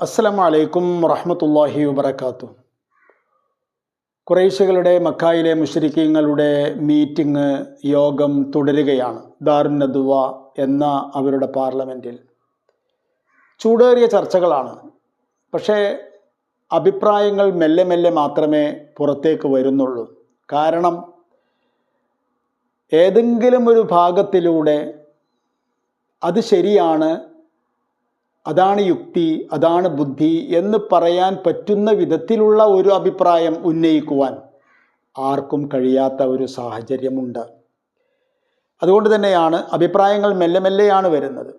അസ്സലാമു അലൈക്കും വറഹമത്തല്ലാഹി വബറകാതുഹു. കുറേശ്യകളുടെ മക്കായിലെ മുഷരിക്കങ്ങളുടെ മീറ്റിംഗ് യോഗം തുടരുകയാണ്. ദാറുൻ നദുവ എന്ന അവരുടെ പാർലമെന്റിൽ ചൂടേറിയ ചർച്ചകളാണ്. പക്ഷേ അഭിപ്രായങ്ങൾ മെല്ലെ മെല്ലെ മാത്രമേ പുറത്തേക്ക് വരുന്നുള്ളൂ. കാരണം ഏതെങ്കിലും ഒരു ഭാഗത്തിലൂടെ അത് ശരിയാണ് അതാണ് യുക്തി അതാണ് ബുദ്ധി എന്ന് പറയാൻ പറ്റുന്ന വിധത്തിലുള്ള ഒരു അഭിപ്രായം ഉന്നയിക്കുവാൻ ആർക്കും കഴിയാത്ത ഒരു സാഹചര്യമുണ്ട്. അതുകൊണ്ട് തന്നെയാണ് അഭിപ്രായങ്ങൾ മെല്ലെ മെല്ലെയാണ് വരുന്നത്.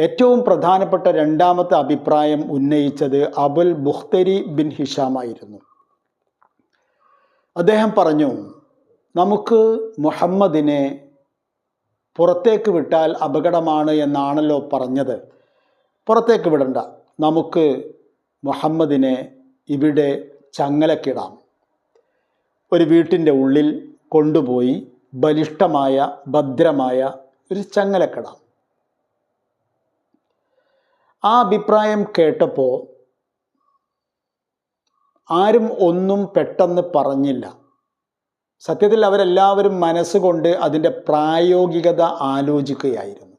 ഏറ്റവും പ്രധാനപ്പെട്ട രണ്ടാമത്തെ അഭിപ്രായം ഉന്നയിച്ചത് അബുൽ ബുഖ്തരി ബിൻ ഹിഷാമായിരുന്നു അദ്ദേഹം പറഞ്ഞു നമുക്ക് മുഹമ്മദിനെ പുറത്തേക്ക് വിട്ടാൽ അപകടമാണ് എന്നാണല്ലോ പറഞ്ഞത്. പുറത്തേക്ക് വിടണ്ട. നമുക്ക് മുഹമ്മദിനെ ഇവിടെ ചങ്ങലക്കിടാം. ഒരു വീട്ടിന്റെ ഉള്ളിൽ കൊണ്ടുപോയി ബലിഷ്ഠമായ ഭദ്രമായ ഒരു ചങ്ങലക്കിടാം. ആ അഭിപ്രായം കേട്ടപ്പോൾ ആരും ഒന്നും പെട്ടെന്ന് പറഞ്ഞില്ല. സത്യത്തിൽ അവരെല്ലാവരും മനസ്സുകൊണ്ട് അതിന്റെ പ്രായോഗികത ആലോചിക്കുകയായിരുന്നു.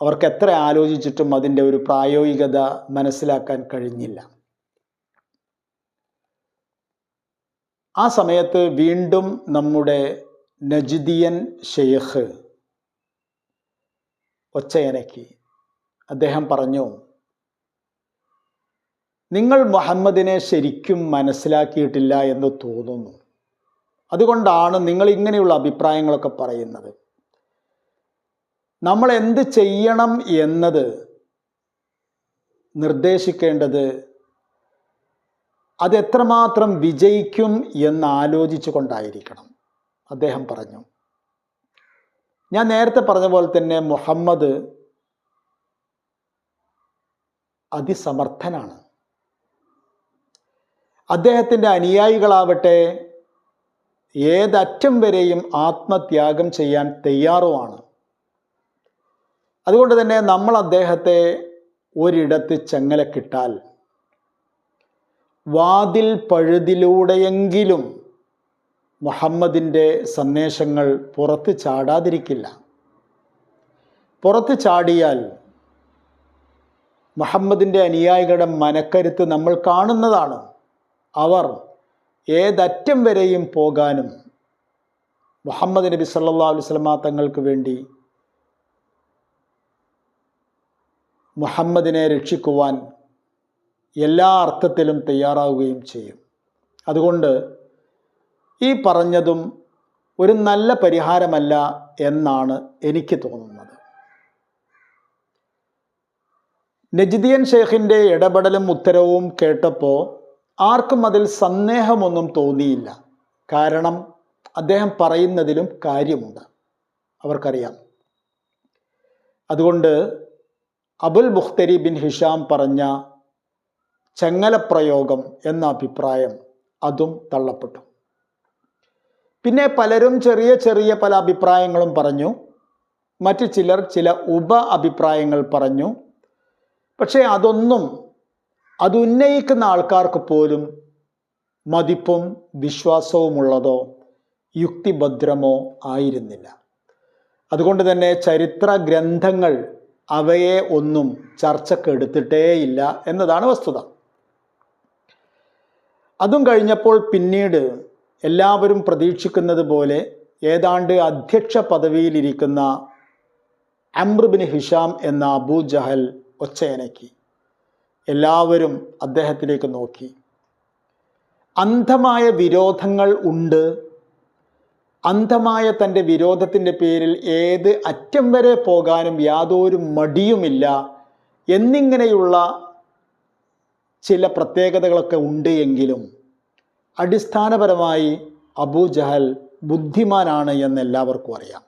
അവർക്ക് എത്ര ആലോചിച്ചിട്ടും അതിന്റെ ഒരു പ്രായോഗികത മനസ്സിലാക്കാൻ കഴിഞ്ഞില്ല. ആ സമയത്ത് വീണ്ടും നമ്മുടെ നജ്ദിയൻ ഷെയ്ഖ് ഒച്ചയനക്കി. അദ്ദേഹം പറഞ്ഞു നിങ്ങൾ മുഹമ്മദിനെ ശരിക്കും മനസ്സിലാക്കിയിട്ടില്ല എന്ന് തോന്നുന്നു. അതുകൊണ്ടാണ് നിങ്ങൾ ഇങ്ങനെയുള്ള അഭിപ്രായങ്ങളൊക്കെ പറയുന്നത്. നമ്മൾ എന്ത് ചെയ്യണം എന്നത് നിർദ്ദേശിക്കേണ്ടത് അത് എത്രമാത്രം വിജയിക്കും എന്ന് ആലോചിച്ചു കൊണ്ടായിരിക്കണം അദ്ദേഹം പറഞ്ഞു. ഞാൻ നേരത്തെ പറഞ്ഞ പോലെ തന്നെ മുഹമ്മദ് അതിസമർത്ഥനാണ്. അദ്ദേഹത്തിന്റെ അനുയായികളാവട്ടെ ഏതറ്റം വരെയും ആത്മത്യാഗം ചെയ്യാൻ തയ്യാറുമാണ്. അതുകൊണ്ട് തന്നെ നമ്മൾ അദ്ദേഹത്തെ ഒരിടത്ത് ചെങ്ങലക്കിട്ടാൽ വാതിൽ പഴുതിലൂടെയെങ്കിലും മുഹമ്മദിന്റെ സന്ദേശങ്ങൾ പുറത്ത് ചാടാതിരിക്കില്ല. പുറത്ത് ചാടിയാൽ മുഹമ്മദിന്റെ അനുയായികളുടെ മനക്കരുത്ത് നമ്മൾ കാണുന്നതാണ്. അവർ ഏതറ്റം വരെയും പോകാനും മുഹമ്മദ് നബി സല്ലാ അലുസ്ലമാ തങ്ങൾക്ക് വേണ്ടി മുഹമ്മദിനെ രക്ഷിക്കുവാൻ എല്ലാ അർത്ഥത്തിലും തയ്യാറാവുകയും ചെയ്യും. അതുകൊണ്ട് ഈ പറഞ്ഞതും ഒരു നല്ല പരിഹാരമല്ല എന്നാണ് എനിക്ക് തോന്നുന്നത്. നജ്ദിയൻ ഷെയ്ഖിന്റെ ഇടപെടലും ഉത്തരവും കേട്ടപ്പോൾ ആർക്കും അതിൽ സന്ദേഹമൊന്നും തോന്നിയില്ല. കാരണം അദ്ദേഹം പറയുന്നതിലും കാര്യമുണ്ട്. അവർക്കറിയാം. അതുകൊണ്ട് അബുൽ മുഖ്തരി ബിൻ ഹിഷാം പറഞ്ഞ ചെങ്ങലപ്രയോഗം എന്ന അഭിപ്രായം അതും തള്ളപ്പെട്ടു. പിന്നെ പലരും ചെറിയ ചെറിയ പല അഭിപ്രായങ്ങളും പറഞ്ഞു. മറ്റു ചിലർ ചില ഉപ അഭിപ്രായങ്ങൾ പറഞ്ഞു. പക്ഷേ അതൊന്നും അത് ഉന്നയിക്കുന്ന ആൾക്കാർക്ക് പോലും മതിപ്പും വിശ്വാസവുമുള്ളതോ യുക്തിഭദ്രമോ ആയിരുന്നില്ല. അതുകൊണ്ട് തന്നെ ചരിത്ര ഗ്രന്ഥങ്ങൾ അവയെ ഒന്നും ചർച്ചക്കെടുത്തിട്ടേയില്ല എന്നതാണ് വസ്തുത. അതും കഴിഞ്ഞപ്പോൾ പിന്നീട് എല്ലാവരും പ്രതീക്ഷിക്കുന്നത് പോലെ ഏതാണ്ട് അധ്യക്ഷ പദവിയിലിരിക്കുന്ന അമ്രുബിൻ ഹിഷാം എന്ന അബൂ ജഹൽ ഒച്ചയനക്കി. എല്ലാവരും അദ്ദേഹത്തിലേക്ക് നോക്കി. അന്ധമായ വിരോധങ്ങൾ ഉണ്ട് അന്ധമായ തന്റെ വിരോധത്തിന്റെ പേരിൽ ഏത് അറ്റം വരെ പോകാനും യാതൊരു മടിയുമില്ല എന്നിങ്ങനെയുള്ള ചില പ്രത്യേകതകളൊക്കെ ഉണ്ട് എങ്കിലും അടിസ്ഥാനപരമായി അബൂ ജഹൽ ബുദ്ധിമാനാണ് എന്ന് എല്ലാവർക്കും അറിയാം.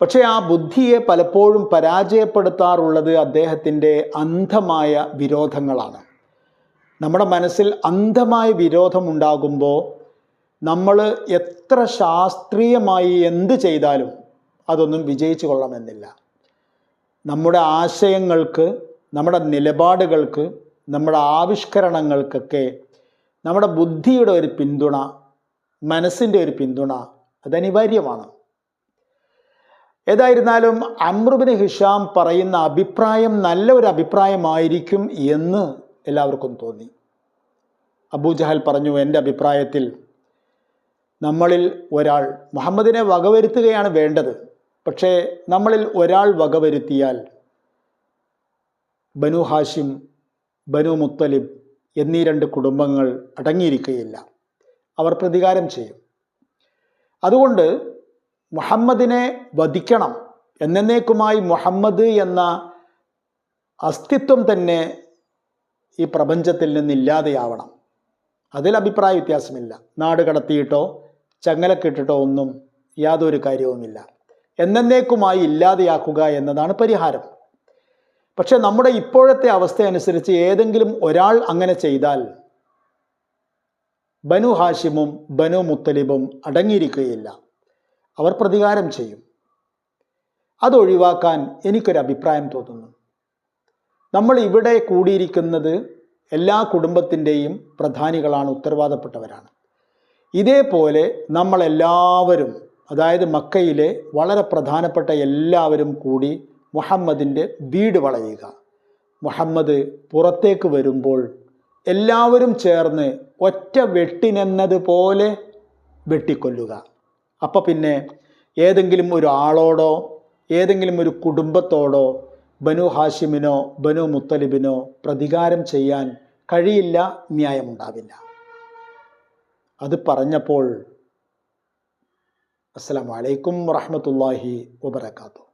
പക്ഷേ ആ ബുദ്ധിയെ പലപ്പോഴും പരാജയപ്പെടുത്താറുള്ളത് അദ്ദേഹത്തിന്റെ അന്ധമായ വിരോധങ്ങളാണ്. നമ്മുടെ മനസ്സിൽ അന്ധമായ വിരോധമുണ്ടാകുമ്പോൾ നമ്മൾ എത്ര ശാസ്ത്രീയമായി എന്ത് ചെയ്താലും അതൊന്നും വിജയിച്ചു കൊള്ളണമെന്നില്ല. നമ്മുടെ ആശയങ്ങൾക്ക് നമ്മുടെ നിലപാടുകൾക്ക് നമ്മുടെ ആവിഷ്കരണങ്ങൾക്കൊക്കെ നമ്മുടെ ബുദ്ധിയുടെ ഒരു പിന്തുണ മനസ്സിന്റെ ഒരു പിന്തുണ അത് അനിവാര്യമാണ് ഏതായിരുന്നാലും അമ്രുബിന് ഹിഷാം പറയുന്ന അഭിപ്രായം നല്ല ഒരു അഭിപ്രായമായിരിക്കും എന്ന് എല്ലാവർക്കും തോന്നി. അബൂജഹൽ പറഞ്ഞു എന്റെ അഭിപ്രായത്തിൽ നമ്മളിൽ ഒരാൾ മുഹമ്മദിനെ വകവരുത്തുകയാണ് വേണ്ടത്. പക്ഷേ നമ്മളിൽ ഒരാൾ വകവരുത്തിയാൽ ബനു ഹാഷിം ബനു മുത്തലിബ് എന്നീ രണ്ട് കുടുംബങ്ങൾ അടങ്ങിയിരിക്കുകയില്ല അവർ പ്രതികാരം ചെയ്യും. അതുകൊണ്ട് മുഹമ്മദിനെ വധിക്കണം. എന്നേക്കുമായി മുഹമ്മദ് എന്ന അസ്തിത്വം തന്നെ ഈ പ്രപഞ്ചത്തിൽ നിന്ന് ഇല്ലാതെയാവണം അതിൽ അഭിപ്രായ വ്യത്യാസമില്ല. നാട് കടത്തിയിട്ടോ ചങ്ങലക്കിട്ടിട്ടോ ഒന്നും യാതൊരു കാര്യവുമില്ല. എന്നേക്കുമായി ഇല്ലാതെയാക്കുക എന്നതാണ് പരിഹാരം. പക്ഷെ നമ്മുടെ ഇപ്പോഴത്തെ അവസ്ഥ അനുസരിച്ച് ഏതെങ്കിലും ഒരാൾ അങ്ങനെ ചെയ്താൽ ബനു ഹാഷിമും ബനു മുത്തലിബും അടങ്ങിയിരിക്കുകയില്ല. അവർ പ്രതികാരം ചെയ്യും. അതൊഴിവാക്കാൻ എനിക്കൊരു അഭിപ്രായം തോന്നുന്നു. നമ്മൾ ഇവിടെ കൂടിയിരിക്കുന്നത് എല്ലാ കുടുംബത്തിന്റെയും പ്രധാനികളാണ് ഉത്തരവാദപ്പെട്ടവരാണ്. ഇതേപോലെ നമ്മളെല്ലാവരും അതായത് മക്കയിലെ വളരെ പ്രധാനപ്പെട്ട എല്ലാവരും കൂടി മുഹമ്മദിന്റെ വീട് വളയുക. മുഹമ്മദ് പുറത്തേക്ക് വരുമ്പോൾ എല്ലാവരും ചേർന്ന് ഒറ്റ വെട്ടിനെന്നതുപോലെ വെട്ടിക്കൊല്ലുക. അപ്പം പിന്നെ ഏതെങ്കിലും ഒരു ഏതെങ്കിലും ഒരു കുടുംബത്തോടോ ബനു ഹാഷിമിനോ ബനു മുത്തലിബിനോ പ്രതികാരം ചെയ്യാൻ കഴിയില്ല ന്യായമുണ്ടാവില്ല. അത് പറഞ്ഞപ്പോൾ അസ്സലാമു അലൈക്കും വറഹ്മത്തുള്ളാഹി വബറകാതുഹു.